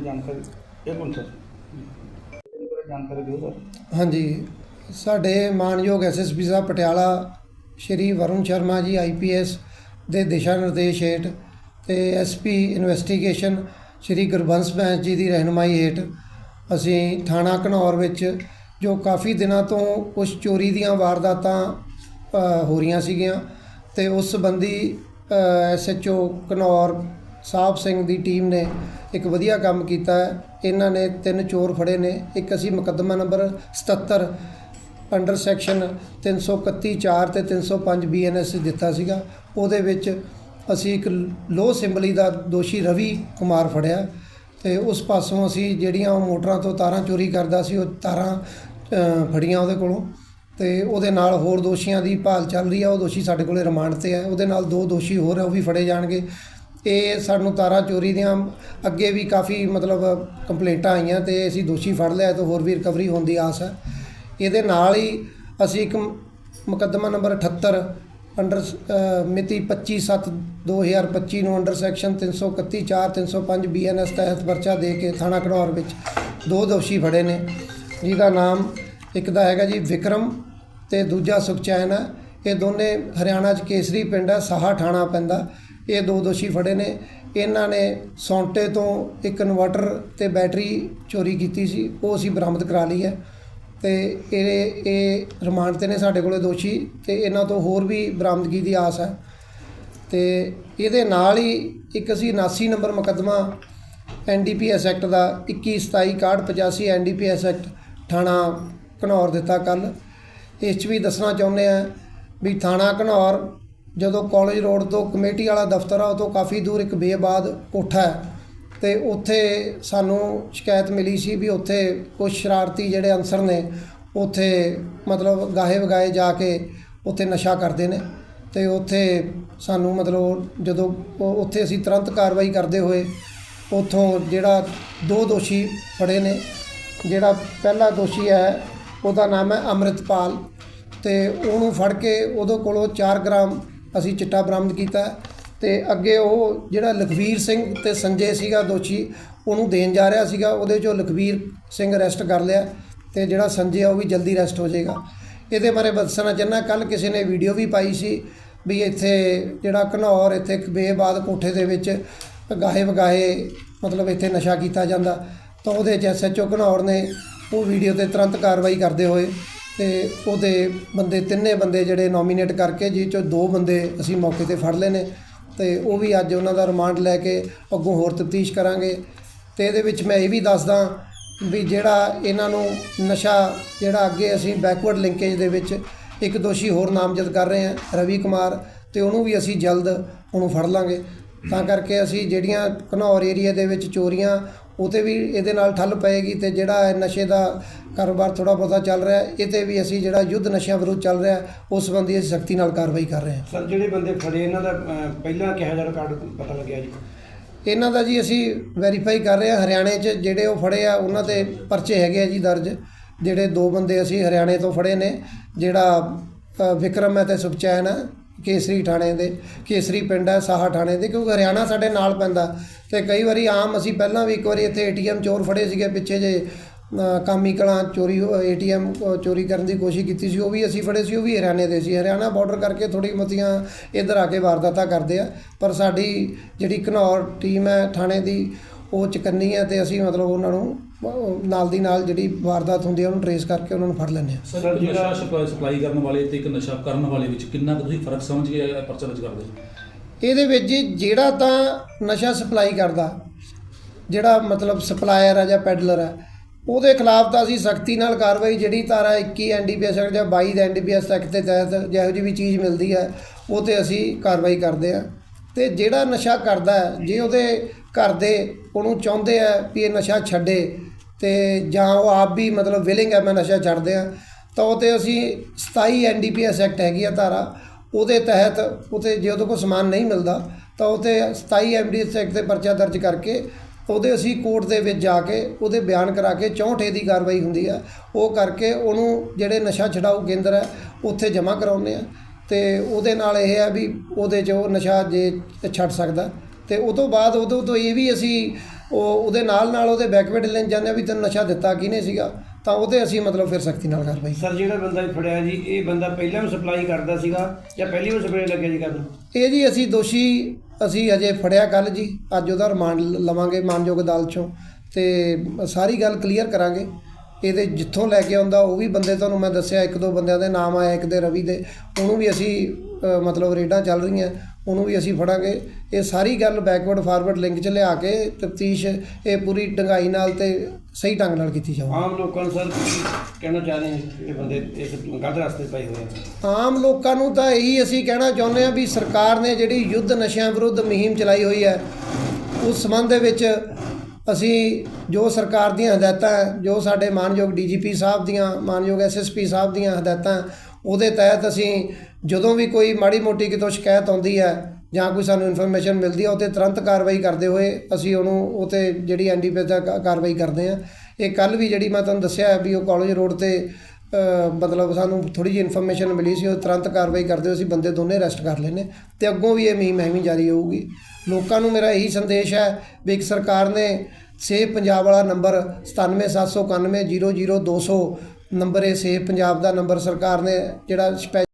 ਬਾਰੇ ਜਾਣਕਾਰੀ ਇੱਕ ਮਿੰਟ ਸਰ? ਇਹਦੇ ਬਾਰੇ ਜਾਣਕਾਰੀ ਦਿਓ ਸਰ। ਹਾਂਜੀ, ਸਾਡੇ ਮਾਨਯੋਗ ਐਸਐਸਪੀ ਸਾਹਿਬ ਪਟਿਆਲਾ ਸ਼੍ਰੀ ਵਰੁਣ ਸ਼ਰਮਾ ਜੀ ਆਈਪੀਐਸ ਦੇ ਦਿਸ਼ਾ ਨਿਰਦੇਸ਼ ਹੇਠ ਤੇ ਐਸਪੀ ਇਨਵੈਸਟੀਗੇਸ਼ਨ ਸ਼੍ਰੀ ਗੁਰਬੰਸ ਬੈਂਸ ਜੀ ਦੀ ਰਹਿਨਮਾਈ ਹੇਠ ਅਸੀਂ ਥਾਣਾ ਘਨੌਰ ਵਿੱਚ, ਜੋ ਕਾਫੀ ਦਿਨਾਂ ਤੋਂ ਕੁਝ ਚੋਰੀ ਦੀਆਂ ਵਾਰਦਾਤਾਂ ਹੋ ਰਹੀਆਂ ਸੀਗੀਆਂ ਤੇ ਉਸ ਸੰਬੰਧੀ ਐਸਐਚਓ ਘਨੌਰ ਸਾਹਿਬ ਸਿੰਘ ਦੀ ਟੀਮ ਨੇ ਇੱਕ ਵਧੀਆ ਕੰਮ ਕੀਤਾ ਹੈ। ਇਹਨਾਂ ਨੇ ਤਿੰਨ ਚੋਰ ਫੜੇ ਨੇ। ਇੱਕ ਅਸੀਂ ਮੁਕੱਦਮਾ ਨੰਬਰ 77 ਅੰਡਰ ਸੈਕਸ਼ਨ 331 4 ਤੇ 305 ਬੀਐਨਐਸ ਦਿੱਤਾ ਸੀਗਾ। ਉਹਦੇ ਵਿੱਚ ਅਸੀਂ ਇੱਕ ਲੋ ਸਿੰਬਲੀ ਦਾ ਦੋਸ਼ੀ ਰਵੀ ਕੁਮਾਰ ਫੜਿਆ ਤੇ ਉਸ ਪਾਸੋਂ ਅਸੀਂ ਜਿਹੜੀਆਂ ਉਹ ਮੋਟਰਾਂ ਤੋਂ ਤਾਰਾਂ ਚੋਰੀ ਕਰਦਾ ਸੀ, ਉਹ ਤਾਰਾਂ ਫੜੀਆਂ ਉਹਦੇ ਕੋਲੋਂ ਤੇ ਉਹਦੇ ਨਾਲ ਹੋਰ ਦੋਸ਼ੀਆਂ ਦੀ ਭਾਲ ਚੱਲ ਰਹੀ ਆ। ਉਹ ਦੋਸ਼ੀ ਸਾਡੇ ਕੋਲੇ ਰਿਮਾਂਡ ਤੇ ਹੈ। ਉਹਦੇ ਨਾਲ ਦੋ ਦੋਸ਼ੀ ਹੋਰ ਹੈ ਉਹ ਵੀ ਫੜੇ ਜਾਣਗੇ। ਇਹ ਸਾਨੂੰ ਤਾਰਾਂ ਚੋਰੀ ਦੀਆਂ ਅੱਗੇ ਵੀ ਕਾਫੀ ਮਤਲਬ ਕੰਪਲੇਂਟਾਂ ਆਈਆਂ ਤੇ ਅਸੀਂ ਦੋਸ਼ੀ ਫੜ ਲਿਆ ਤੇ ਹੋਰ ਵੀ ਰਿਕਵਰੀ ਹੋਣ ਦੀ ਆਸ ਹੈ। ਇਹਦੇ ਨਾਲ ਹੀ ਅਸੀਂ ਇੱਕ ਮੁਕੱਦਮਾ ਨੰਬਰ 78 ਅੰਡਰ ਅ, ਮਿਤੀ 25/7/2025 ਨੂੰ ਅੰਡਰ ਸੈਕਸ਼ਨ 331 4 305 ਬੀਐਨਐਸ ਤਹਿਤ ਪਰਚਾ ਦੇ ਕੇ ਥਾਣਾ ਘਨੌਰ ਵਿੱਚ ਦੋ ਦੋਸ਼ੀ ਫੜੇ ਨੇ ਜਿਹਦਾ ਨਾਮ ਇੱਕ ਦਾ ਹੈਗਾ ਜੀ ਵਿਕਰਮ ਤੇ ਦੂਜਾ ਸੁਖਚੈਨ ਹੈ। ਇਹ ਦੋਨੇ ਹਰਿਆਣਾ 'ਚ ਕੇਸਰੀ ਪਿੰਡ ਹੈ ਸਾਹਾ ਥਾਣਾ ਪੈਂਦਾ। ਇਹ ਦੋ ਦੋਸ਼ੀ ਫੜੇ ਨੇ। ਇਹਨਾਂ ਨੇ ਸੌਂਟੇ ਤੋਂ ਇੱਕ ਇਨਵਰਟਰ ਤੇ ਬੈਟਰੀ ਚੋਰੀ ਕੀਤੀ ਸੀ। ਉਹ ਅਸੀਂ ਬਰਾਮਦ ਕਰਾ ਲਈ ਹੈ ਤੇ ਇਹ ਇਹ ਰਿਮਾਂਡ ਤੇ ਨੇ ਸਾਡੇ ਕੋਲੇ ਦੋਸ਼ੀ ਤੇ ਇਹਨਾਂ ਤੋਂ ਹੋਰ ਵੀ ਬਰਾਮਦਗੀ ਦੀ ਆਸ ਹੈ। ਤੇ ਇਹਦੇ ਨਾਲ ਹੀ ਇੱਕ ਅਸੀਂ 79 ਨੰਬਰ ਮੁਕੱਦਮਾ ਐਨਡੀਪੀਐਸ ਐਕਟ ਦਾ 21 27 61 85 ਐਨਡੀਪੀਐਸ ਐਕਟ ਥਾਣਾ ਘਨੌਰ ਦਿੱਤਾ ਕੱਲ ਇਸ 'ਚ ਵੀ ਦੱਸਣਾ ਚਾਹੁੰਦੇ ਆ ਵੀ ਥਾਣਾ ਘਨੌਰ ਜਦੋਂ ਕਾਲਜ ਰੋਡ ਤੋਂ ਕਮੇਟੀ ਵਾਲਾ ਦਫ਼ਤਰ ਆ ਉਹ ਤੋਂ ਕਾਫੀ ਦੂਰ ਇੱਕ ਬੇਬਾਦ ਕੋਠਾ ਹੈ। ਤੇ ਉੱਥੇ ਸਾਨੂੰ ਸ਼ਿਕਾਇਤ ਮਿਲੀ ਸੀ ਵੀ ਉੱਥੇ ਕੁਝ ਸ਼ਰਾਰਤੀ ਜਿਹੜੇ ਅਨਸਰ ਨੇ, ਉੱਥੇ ਮਤਲਬ ਗਾਹੇ ਵਗਾਏ ਜਾ ਕੇ ਉੱਥੇ ਨਸ਼ਾ ਕਰਦੇ ਨੇ। ਤੇ ਉੱਥੇ ਸਾਨੂੰ ਮਤਲਬ ਜਦੋਂ ਉੱਥੇ ਅਸੀਂ ਤੁਰੰਤ ਕਾਰਵਾਈ ਕਰਦੇ ਹੋਏ, ਉੱਥੋਂ ਜਿਹੜਾ ਦੋ ਦੋਸ਼ੀ ਫੜੇ ਨੇ। ਜਿਹੜਾ ਪਹਿਲਾ ਦੋਸ਼ੀ ਹੈ, ਉਹਦਾ ਨਾਮ ਹੈ ਅੰਮ੍ਰਿਤਪਾਲ। ਤੇ ਉਹਨੂੰ ਫੜ ਕੇ ਉਹਦੇ ਕੋਲੋਂ 4 ਗ੍ਰਾਮ ਅਸੀਂ ਚਿੱਟਾ ਬਰਾਮਦ ਕੀਤਾ ਹੈ ਤੇ ਅੱਗੇ ਉਹ ਜਿਹੜਾ ਲਖਵੀਰ ਸਿੰਘ ਤੇ ਸੰਜੇ ਸੀਗਾ ਦੋਸ਼ੀ, ਉਹਨੂੰ ਦੇਣ ਜਾ ਰਿਹਾ ਸੀਗਾ। ਉਹਦੇ ਚੋਂ ਲਖਵੀਰ ਸਿੰਘ ਅਰੈਸਟ ਕਰ ਲਿਆ ਤੇ ਜਿਹੜਾ ਸੰਜੇ ਆ, ਉਹ ਵੀ ਜਲਦੀ ਅਰੈਸਟ ਹੋ ਜਾਏਗਾ। ਇਹਦੇ ਬਾਰੇ ਦੱਸਣਾ ਚਾਹੁੰਦਾ ਕੱਲ ਕਿਸੇ ਨੇ ਵੀਡੀਓ ਵੀ ਪਾਈ ਸੀ ਵੀ ਇੱਥੇ ਜਿਹੜਾ ਘਨੌਰ, ਇੱਥੇ ਬੇਬਾਦ ਕੋਠੇ ਦੇ ਵਿੱਚ ਗਾਹੇ ਵਗਾਹੇ ਮਤਲਬ ਇੱਥੇ ਨਸ਼ਾ ਕੀਤਾ ਜਾਂਦਾ ਤਾਂ ਉਹਦੇ ਚ ਐਸਐਚਓ ਘਨੌਰ ਨੇ ਉਹ ਵੀਡੀਓ ਤੇ ਤੁਰੰਤ ਕਾਰਵਾਈ ਕਰਦੇ ਹੋਏ ਤੇ ਉਹਦੇ ਬੰਦੇ, ਤਿੰਨੇ ਬੰਦੇ ਜਿਹੜੇ ਨੋਮੀਨੇਟ ਕਰਕੇ ਜਿਹ ਚੋਂ ਦੋ ਬੰਦੇ ਅਸੀਂ ਮੌਕੇ ਤੇ ਫੜ ਲਏ ਨੇ ਤੇ ਉਹ ਵੀ ਅੱਜ ਉਹਨਾਂ ਦਾ ਰਿਮਾਂਡ ਲੈ ਕੇ ਅੱਗੋਂ ਹੋਰ ਤਫਤੀਸ਼ ਕਰਾਂਗੇ। ਤੇ ਇਹਦੇ ਵਿੱਚ ਮੈਂ ਇਹ ਵੀ ਦੱਸਦਾ ਵੀ ਜਿਹੜਾ ਇਹਨਾਂ ਨੂੰ ਨਸ਼ਾ ਜਿਹੜਾ ਅੱਗੇ ਅਸੀਂ ਬੈਕਵਰਡ ਲਿੰਕੇਜ ਦੇ ਵਿੱਚ ਇੱਕ ਦੋਸ਼ੀ ਹੋਰ ਨਾਮਜ਼ਦ ਕਰ ਰਹੇ ਹਾਂ, ਰਵੀ ਕੁਮਾਰ, ਤੇ ਉਹਨੂੰ ਵੀ ਅਸੀਂ ਜਲਦ ਉਹਨੂੰ ਫੜ ਲਾਂਗੇ। ਤਾਂ ਕਰਕੇ ਅਸੀਂ ਜਿਹੜੀਆਂ ਘਨੌਰ ਏਰੀਆ ਦੇ ਵਿੱਚ ਚੋਰੀਆਂ ਉਹ 'ਤੇ ਵੀ ਇਹਦੇ ਨਾਲ ਠੱਲ ਪਏਗੀ ਤੇ ਜਿਹੜਾ ਨਸ਼ੇ ਦਾ ਕਾਰੋਬਾਰ ਥੋੜਾ ਬਹੁਤਾ ਚੱਲ ਰਿਹਾ ਇਹ 'ਤੇ ਵੀ ਅਸੀਂ ਜਿਹੜਾ ਯੁੱਧ ਨਸ਼ਿਆਂ ਵਿਰੁੱਧ ਚੱਲ ਰਿਹਾ ਉਸ ਸੰਬੰਧੀ ਅਸੀਂ ਸਖਤੀ ਨਾਲ ਕਾਰਵਾਈ ਕਰ ਰਹੇ ਹਾਂ। ਸਰ ਜਿਹੜੇ ਬੰਦੇ ਫੜੇ ਇਹਨਾਂ ਦਾ ਪਹਿਲਾਂ ਕਿਹੋ ਜਿਹਾ ਰਿਕਾਰਡ ਪਤਾ ਲੱਗਿਆ ਜੀ? ਇਹਨਾਂ ਦਾ ਜੀ ਅਸੀਂ ਵੈਰੀਫਾਈ ਕਰ ਰਹੇ ਹਾਂ ਹਰਿਆਣੇ 'ਚ ਜਿਹੜੇ ਉਹ ਫੜੇ ਆ ਉਹਨਾਂ ਦੇ ਪਰਚੇ ਹੈਗੇ ਆ ਜੀ ਦਰਜ। ਜਿਹੜੇ ਦੋ ਬੰਦੇ ਅਸੀਂ ਹਰਿਆਣੇ ਤੋਂ ਫੜੇ ਨੇ ਜਿਹੜਾ ਵਿਕਰਮ ਹੈ ਤੇ ਸੁਖਚੈਨ ਹੈ। ਕੇਸਰੀ ਥਾਣੇ ਦੇ, ਕੇਸਰੀ ਪਿੰਡ ਹੈ, ਸਾਹਾ ਥਾਣੇ ਦੇ, ਕਿਉਂਕਿ ਹਰਿਆਣਾ ਸਾਡੇ ਨਾਲ ਪੈਂਦਾ। ਤੇ ਕਈ ਵਾਰੀ ਆਮ ਅਸੀਂ ਪਹਿਲਾਂ ਵੀ ਇੱਕ ਵਾਰੀ ਇੱਥੇ ਏਟੀਐਮ ਚੋਰ ਫੜੇ ਸੀਗੇ, ਪਿੱਛੇ ਜੇ ਕਾਮੀ ਕਲਾਂ ਚੋਰੀ ਏਟੀਐਮ ਚੋਰੀ ਕਰਨ ਦੀ ਕੋਸ਼ਿਸ਼ ਕੀਤੀ ਸੀ, ਉਹ ਵੀ ਅਸੀਂ ਫੜੇ ਸੀ, ਉਹ ਵੀ ਹਰਿਆਣੇ ਦੇ ਸੀ। ਹਰਿਆਣਾ ਬਾਰਡਰ ਕਰਕੇ ਥੋੜੀ ਮਤੀਆਂ ਇੱਧਰ ਆ ਕੇ ਵਾਰਦਾਤਾਂ ਕਰਦੇ ਆ, ਪਰ ਸਾਡੀ ਜਿਹੜੀ ਘਨੌਰ ਟੀਮ ਹੈ, ਥਾਣੇ ਦੀ ਉਹ ਚਕੰਨੀ ਹੈ ਤੇ ਅਸੀਂ ਮਤਲਬ ਉਹਨਾਂ ਨੂੰ ਨਾਲ ਦੀ ਨਾਲ ਜਿਹੜੀ ਵਾਰਦਾਤ ਹੁੰਦੀ ਹੈ ਉਹਨੂੰ ਟਰੇਸ ਕਰਕੇ ਉਹਨਾਂ ਨੂੰ ਫੜ ਲੈਂਦੇ ਹਾਂ ਸਰ ਨਸ਼ਾ ਜਿਹੜਾ- ਸਪਲਾਈ ਕਰਨ ਵਾਲੇ ਤੇ ਇੱਕ ਨਸ਼ਾ ਕਰਨ ਵਾਲੇ ਵਿੱਚ ਕਿੰਨਾ ਕੁ ਤੁਸੀਂ ਫ਼ਰਕ ਸਮਝ ਕੇ ਪਰਚਾ ਦਰਜ ਕਰਦੇ ਇਹਦੇ ਵਿੱਚ ਜੀ ਜਿਹੜਾ ਤਾਂ ਨਸ਼ਾ ਸਪਲਾਈ ਕਰਦਾ ਜਿਹੜਾ ਮਤਲਬ ਸਪਲਾਇਰ ਹੈ ਜਾਂ ਪੈਡਲਰ ਹੈ ਉਹਦੇ ਖਿਲਾਫ ਤਾਂ ਅਸੀਂ ਸਖਤੀ ਨਾਲ ਕਾਰਵਾਈ ਜਿਹੜੀ ਧਾਰਾ 21 ਐਨਡੀਪੀਐਸ ਐਕਟ ਜਾਂ 22 ਦੇ ਐਨਡੀਪੀਐਸ ਐਕਟ ਦੇ ਤਹਿਤ ਜਿਹੋ ਜਿਹੀ ਵੀ ਚੀਜ਼ ਮਿਲਦੀ ਹੈ ਉਹ ਤੇ ਅਸੀਂ ਕਾਰਵਾਈ ਕਰਦੇ ਹਾਂ ਤੇ ਜਿਹੜਾ ਨਸ਼ਾ ਕਰਦਾ ਜੇ ਉਹਦੇ ਘਰ ਦੇ ਉਹਨੂੰ ਚਾਹੁੰਦੇ ਆ ਵੀ ਇਹ ਨਸ਼ਾ ਛੱਡੇ ਤੇ ਜਾਂ ਉਹ ਆਪ ਵੀ ਮਤਲਬ ਵਿਲਿੰਗ ਹੈ ਮੈਂ ਨਸ਼ਾ ਛੱਡਦੇ ਆ, ਤਾਂ ਉਹ ਤੇ ਅਸੀਂ 27 ਐਨਡੀਪੀਐਸ ਐਕਟ ਹੈਗੀ ਆ ਧਾਰਾ, ਉਹਦੇ ਤਹਿਤ ਉਤੇ ਜੇ ਉਹਦੇ ਕੋਲ ਸਮਾਨ ਨਹੀਂ ਮਿਲਦਾ, ਤਾਂ ਉਤੇ 27 ਐਮਡੀਐਸ ਐਕਟ ਤੇ ਪਰਚਾ ਦਰਜ ਕਰਕੇ ਉਹਦੇ ਅਸੀਂ ਕੋਰਟ ਦੇ ਵਿੱਚ ਜਾ ਕੇ ਉਹਦੇ ਬਿਆਨ ਕਰਾ ਕੇ 64 ਦੀ ਕਾਰਵਾਈ ਹੁੰਦੀ ਆ, ਉਹ ਕਰਕੇ ਉਹਨੂੰ ਜਿਹੜੇ ਨਸ਼ਾ ਛਡਾਊ ਕੇਂਦਰ ਹੈ ਉੱਥੇ ਜਮ੍ਹਾਂ ਕਰਾਉਂਦੇ ਆ, ਤੇ ਉਹਦੇ ਨਾਲ ਇਹ ਹੈ ਵੀ ਉਹਦੇ 'ਚ ਉਹ ਨਸ਼ਾ ਜੇ ਛੱਡ ਸਕਦਾ। ਤੇ ਉਹ ਤੋਂ ਬਾਅਦ ਉਦੋਂ ਤੋਂ ਇਹ ਵੀ ਅਸੀਂ ਉਹ ਉਹਦੇ ਨਾਲ ਨਾਲ ਉਹਦੇ ਬੈਕਵਰਡ ਲੈਣ ਜਾਂਦੇ ਹਾਂ ਵੀ ਤੈਨੂੰ ਨਸ਼ਾ ਦਿੱਤਾ ਕਿਹਨੇ ਸੀਗਾ ਤਾਂ ਉਹਦੇ ਅਸੀਂ ਮਤਲਬ ਫਿਰ ਸਖਤੀ ਨਾਲ ਕਾਰਵਾਈ ਸਰ ਜਿਹੜਾ ਬੰਦਾ ਫੜਿਆ ਜੀ ਇਹ ਬੰਦਾ ਪਹਿਲਾਂ ਵੀ ਸਪਲਾਈ ਕਰਦਾ ਸੀਗਾ ਜਾਂ ਪਹਿਲੀ ਵਾਰ ਸਪਲਾਈ ਲੱਗਿਆ ਜੀ ਕਰਨ ਇਹ ਜੀ ਅਸੀਂ ਦੋਸ਼ੀ ਅਸੀਂ ਅਜੇ ਫੜਿਆ ਕੱਲ ਜੀ ਅੱਜ ਉਹਦਾ ਰਿਮਾਂਡ ਲਵਾਂਗੇ ਮਾਨਯੋਗ ਅਦਾਲਤ ਚੋਂ ਤੇ ਸਾਰੀ ਗੱਲ ਕਲੀਅਰ ਕਰਾਂਗੇ। ਇਹਦੇ ਜਿੱਥੋਂ ਲੈ ਕੇ ਆਉਂਦਾ ਉਹ ਵੀ ਬੰਦੇ ਤੁਹਾਨੂੰ ਮੈਂ ਦੱਸਿਆ ਇੱਕ ਦੋ ਬੰਦਿਆਂ ਦੇ ਨਾਮ ਆਇਆ ਇੱਕ ਦੇ ਰਵੀ ਦੇ ਉਹਨੂੰ ਵੀ ਅਸੀਂ ਮਤਲਬ ਰੇਡਾਂ ਚੱਲ ਰਹੀਆਂ। ਉਹਨੂੰ ਵੀ ਅਸੀਂ ਫੜਾਂਗੇ। ਇਹ ਸਾਰੀ ਗੱਲ ਬੈਕਵਰਡ ਫਾਰਵਰਡ ਲਿੰਕ 'ਚ ਲਿਆ ਕੇ ਤਫਤੀਸ਼ ਇਹ ਪੂਰੀ ਡੰਗਾਈ ਨਾਲ ਤੇ ਸਹੀ ਢੰਗ ਨਾਲ ਕੀਤੀ ਜਾਊਗੀ। ਆਮ ਲੋਕਾਂ ਨੂੰ ਸਰ ਕਹਿਣਾ ਚਾਹ ਰਹੇ ਹੋ ਜਿਹੜੇ ਬੰਦੇ ਇਸ ਗਲਤ ਰਸਤੇ ਪਏ ਹੋਏ ਆ? ਆਮ ਲੋਕਾਂ ਨੂੰ ਤਾਂ ਇਹੀ ਅਸੀਂ ਕਹਿਣਾ ਚਾਹੁੰਦੇ ਹਾਂ ਵੀ ਸਰਕਾਰ ਨੇ ਜਿਹੜੀ ਯੁੱਧ ਨਸ਼ਿਆਂ ਵਿਰੁੱਧ ਮੁਹਿੰਮ ਚਲਾਈ ਹੋਈ ਹੈ ਉਸ ਸੰਬੰਧ ਦੇ ਵਿੱਚ ਅਸੀਂ ਜੋ ਸਰਕਾਰ ਦੀਆਂ ਹਦਾਇਤਾਂ ਜੋ ਸਾਡੇ ਮਾਨਯੋਗ ਡੀਜੀਪੀ ਸਾਹਿਬ ਦੀਆਂ ਮਾਨਯੋਗ ਐਸਐਸਪੀ ਸਾਹਿਬ ਦੀਆਂ ਹਦਾਇਤਾਂ ਉਹਦੇ ਤਹਿਤ ਅਸੀਂ ਜਦੋਂ ਵੀ ਕੋਈ ਮਾੜੀ ਮੋਟੀ ਕਿਤੋਂ ਸ਼ਿਕਾਇਤ ਆਉਂਦੀ ਹੈ ਜਾਂ ਕੋਈ ਸਾਨੂੰ ਇਨਫੋਰਮੇਸ਼ਨ ਮਿਲਦੀ ਹੈ, ਉਹ 'ਤੇ ਤੁਰੰਤ ਕਾਰਵਾਈ ਕਰਦੇ ਹੋਏ ਅਸੀਂ ਉਹਨੂੰ, ਉਹ 'ਤੇ ਜਿਹੜੀ ਐਨਡੀਪੀ ਦਾ ਕਾ- ਕਾਰਵਾਈ ਕਰਦੇ ਹਾਂ। ਇਹ ਕੱਲ ਵੀ ਜਿਹੜੀ ਮੈਂ ਤੁਹਾਨੂੰ ਦੱਸਿਆ ਵੀ ਉਹ ਕਾਲਜ ਰੋਡ ਤੇ ਮਤਲਬ ਸਾਨੂੰ ਥੋੜੀ ਜਿਹੀ ਇਨਫੋਰਮੇਸ਼ਨ ਮਿਲੀ ਸੀ, ਉਹ ਤੁਰੰਤ ਕਾਰਵਾਈ ਕਰਦੇ ਹੋਏ ਅਸੀਂ ਬੰਦੇ ਦੋਨੇ ਅਰੈਸਟ ਕਰ ਲੈਨੇ ਤੇ ਅੱਗੋਂ ਵੀ ਇਹ ਮੁਹਿੰਮ ਐਵੇਂ ਜਾਰੀ ਹੋਊਗੀ। ਲੋਕਾਂ ਨੂੰ ਮੇਰਾ ਇਹੀ ਸੰਦੇਸ਼ ਹੈ ਵੀ ਇੱਕ ਸਰਕਾਰ ਨੇ ਸੇਫ ਪੰਜਾਬ ਵਾਲਾ ਨੰਬਰ 9779100200 ਨੰਬਰ ਇਹ ਸੇਫ ਪੰਜਾਬ ਦਾ ਨੰਬਰ ਸਰਕਾਰ ਨੇ ਜਿਹੜਾ ਸਪੈ